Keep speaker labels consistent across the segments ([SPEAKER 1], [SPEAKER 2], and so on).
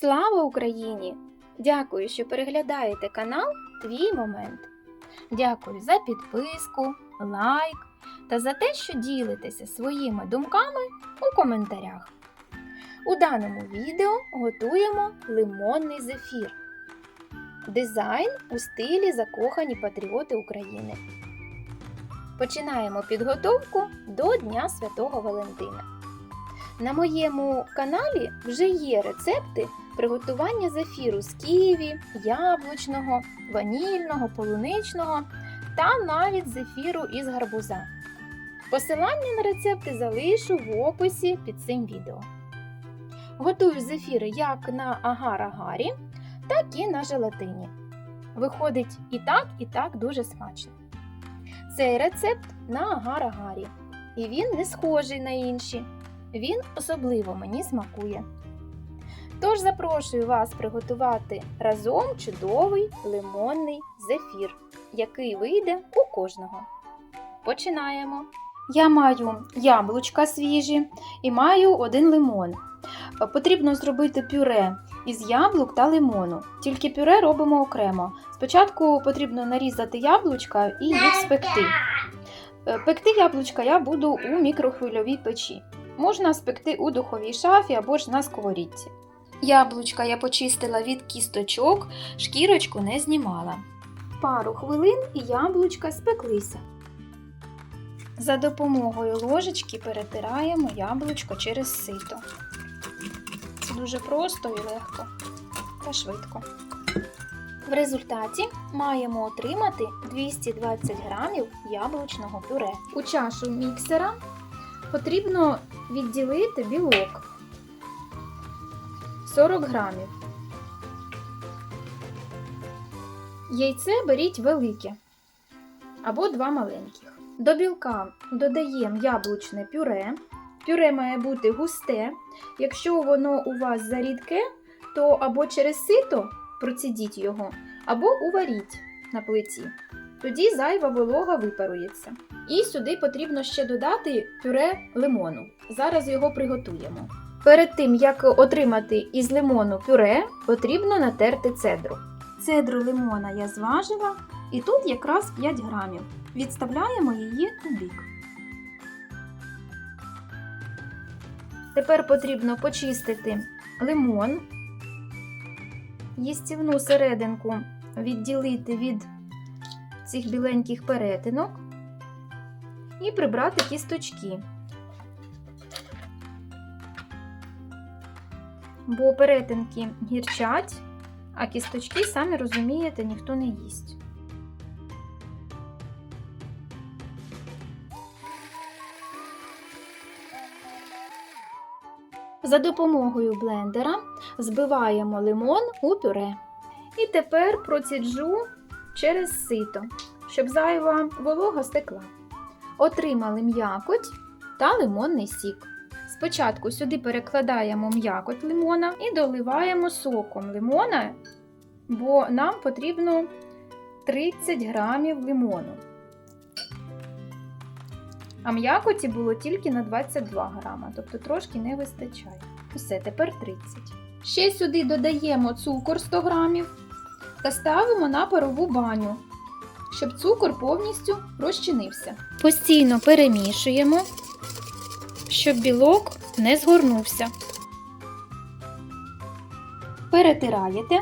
[SPEAKER 1] Слава Україні! Дякую, що переглядаєте канал Твій Момент. Дякую за підписку, лайк та за те, що ділитеся своїми думками у коментарях. У даному відео готуємо лимонний зефір. Дизайн у стилі Закохані патріоти України. Починаємо підготовку до Дня Святого Валентина. На моєму каналі вже є рецепти приготування зефіру з ківі, яблучного, ванільного, полуничного та навіть зефіру із гарбуза. Посилання на рецепти залишу в описі під цим відео. Готую зефіри як на агар-агарі, так і на желатині. Виходить і так, і так дуже смачно. Цей рецепт на агар-агарі, і він не схожий на інші. Він особливо мені смакує. Тож запрошую вас приготувати разом чудовий лимонний зефір, який вийде у кожного. Починаємо. Я маю яблучка свіжі і маю один лимон. Потрібно зробити пюре із яблук та лимону. Тільки пюре робимо окремо. Спочатку потрібно нарізати яблучка і їх спекти. Пекти яблучка я буду у мікрохвильовій печі. Можна спекти у духовій шафі або ж на сковорідці. Яблучка я почистила від кісточок, шкірочку не знімала. Пару хвилин і яблучка спеклися. За допомогою ложечки перетираємо яблучко через сито. Це дуже просто і легко та швидко. В результаті маємо отримати 220 грамів яблучного пюре. У чашу міксера потрібно відділити білок 40 грамів. Яйце беріть велике або два маленьких. До білка додаємо яблучне пюре. Пюре має бути густе. Якщо воно у вас зарідке, то або через сито процідіть його, або уваріть на плиті. Тоді зайва волога випарується. І сюди потрібно ще додати пюре лимону. Зараз його приготуємо. Перед тим, як отримати із лимону пюре, потрібно натерти цедру. Цедру лимона я зважила, і тут якраз 5 грамів. Відставляємо її у бік. Тепер потрібно почистити лимон, їстівну серединку відділити від цих біленьких перетинок і прибрати кісточки. Бо перетинки гірчать, а кісточки, самі розумієте, ніхто не їсть. За допомогою блендера збиваємо лимон у пюре. І тепер проціджу через сито, щоб зайва волога стекла. Отримали м'якоть та лимонний сік. Спочатку сюди перекладаємо м'якоть лимона і доливаємо соком лимона, бо нам потрібно 30 грамів лимону. А м'якоті було тільки на 22 грама, тобто трошки не вистачає. Все, тепер 30. Ще сюди додаємо цукор 100 грамів та ставимо на парову баню, щоб цукор повністю розчинився. Постійно перемішуємо, щоб білок не згорнувся. Перетираєте.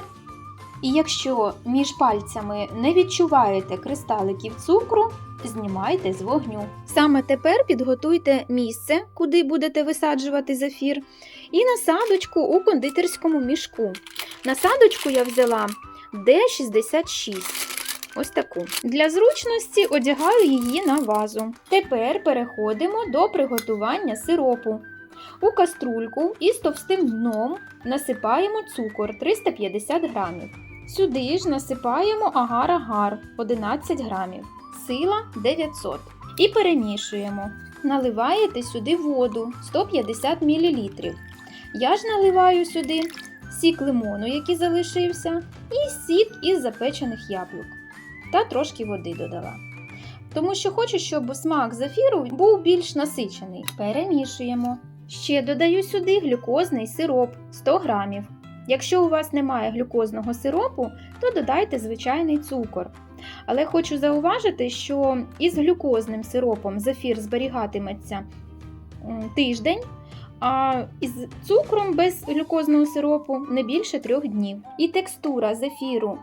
[SPEAKER 1] І якщо між пальцями не відчуваєте кристаликів цукру, знімайте з вогню. Саме тепер підготуйте місце, куди будете висаджувати зефір, і насадочку у кондитерському мішку. Насадочку я взяла D66. Ось таку. Для зручності одягаю її на вазу. Тепер переходимо до приготування сиропу. У каструльку із товстим дном насипаємо цукор 350 грамів. Сюди ж насипаємо агар-агар 11 грамів, сила 900 і перемішуємо. Наливаєте сюди воду 150 мл. Я ж наливаю сюди сік лимону, який залишився, і сік із запечених яблук. Та трошки води додала. Тому що хочу, щоб смак зефіру був більш насичений. Перемішуємо. Ще додаю сюди глюкозний сироп 100 грамів. Якщо у вас немає глюкозного сиропу, то додайте звичайний цукор. Але хочу зауважити, що із глюкозним сиропом зефір зберігатиметься тиждень, а із цукром без глюкозного сиропу не більше трьох днів. І текстура зефіру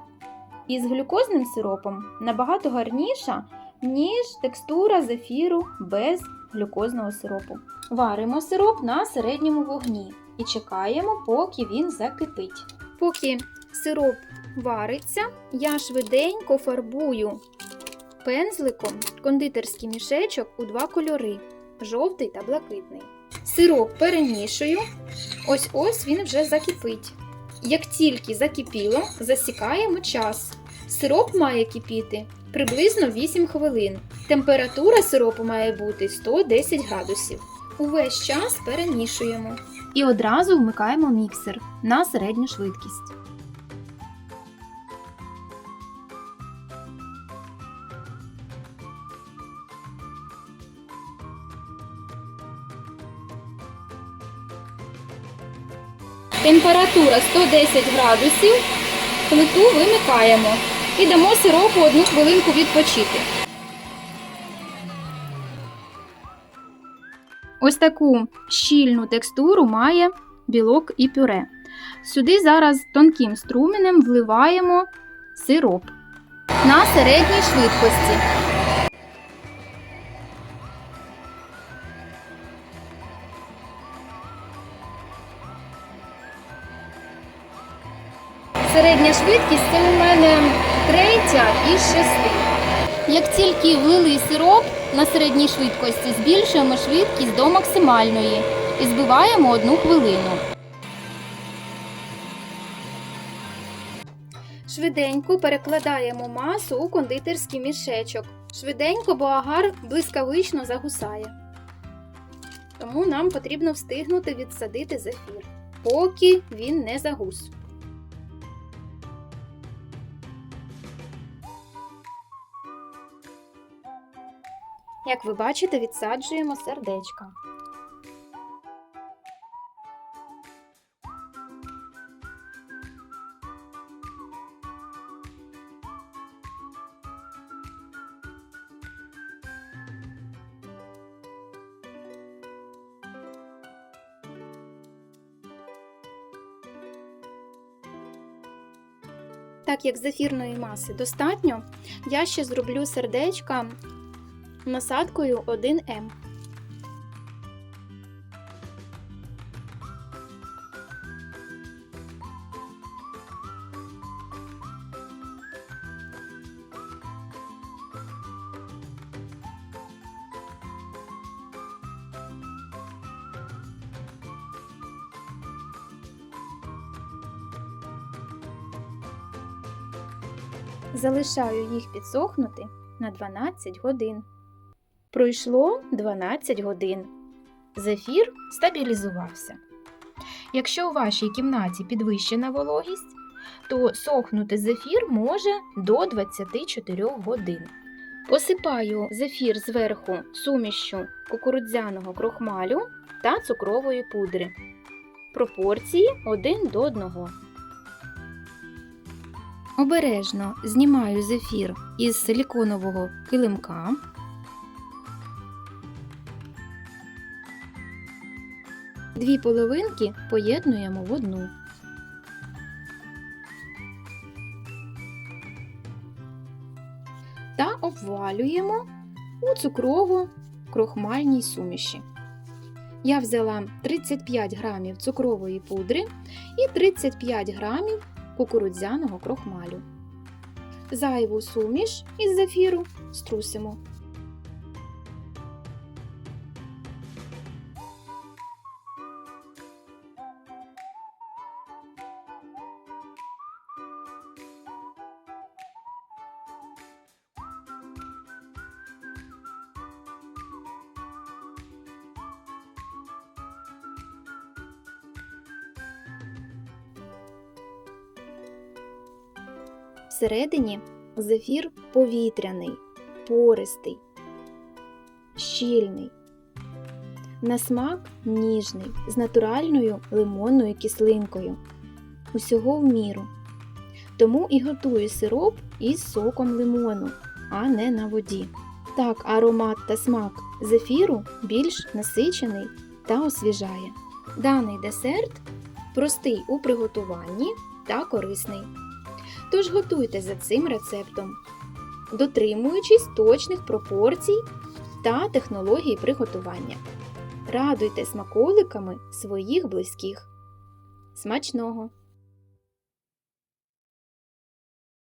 [SPEAKER 1] із глюкозним сиропом набагато гарніша, ніж текстура зефіру без глюкозного сиропу. Варимо сироп на середньому вогні і чекаємо, поки він закипить. Поки сироп вариться, я швиденько фарбую пензликом кондитерський мішечок у два кольори жовтий та блакитний. Сироп перемішую. Ось ось він вже закипить. Як тільки закипіло, засікаємо час. Сироп має кипіти приблизно 8 хвилин. Температура сиропу має бути 110 градусів. Увесь час перемішуємо. І одразу вмикаємо міксер на середню швидкість. Температура 110 градусів. Плиту вимикаємо і дамо сиропу одну хвилинку відпочити. Ось таку щільну текстуру має білок і пюре. Сюди зараз тонким струменем вливаємо сироп на середній швидкості. Швидкість це у мене третя із шести. Як тільки влили сироп на середній швидкості, збільшуємо швидкість до максимальної і збиваємо одну хвилину. Швиденько перекладаємо масу у кондитерський мішечок. Швиденько, бо агар блискавично загусає. Тому нам потрібно встигнути відсадити зефір, поки він не загус. Як ви бачите, відсаджуємо сердечка. Так як зефірної маси достатньо, я ще зроблю сердечка насадкою 1М. Залишаю їх підсохнути на 12 годин. Пройшло 12 годин. Зефір стабілізувався. Якщо у вашій кімнаті підвищена вологість, то сохнути зефір може до 24 годин. Посипаю зефір зверху сумішю кукурудзяного крохмалю та цукрової пудри. Пропорції 1 до 1. Обережно знімаю зефір із силіконового килимка. Дві половинки поєднуємо в одну. Та обвалюємо у цукрово-крохмальній суміші. Я взяла 35 грамів цукрової пудри і 35 грамів кукурудзяного крохмалю. Зайву суміш із зефіру струсимо. Всередині зефір повітряний, пористий, щільний. На смак ніжний, з натуральною лимонною кислинкою. усього в міру. Тому і готую сироп із соком лимону, а не на воді. Так аромат та смак зефіру більш насичений та освіжає. Даний десерт простий у приготуванні та корисний. Тож готуйте за цим рецептом, дотримуючись точних пропорцій та технології приготування. Радуйте смаколиками своїх близьких. Смачного!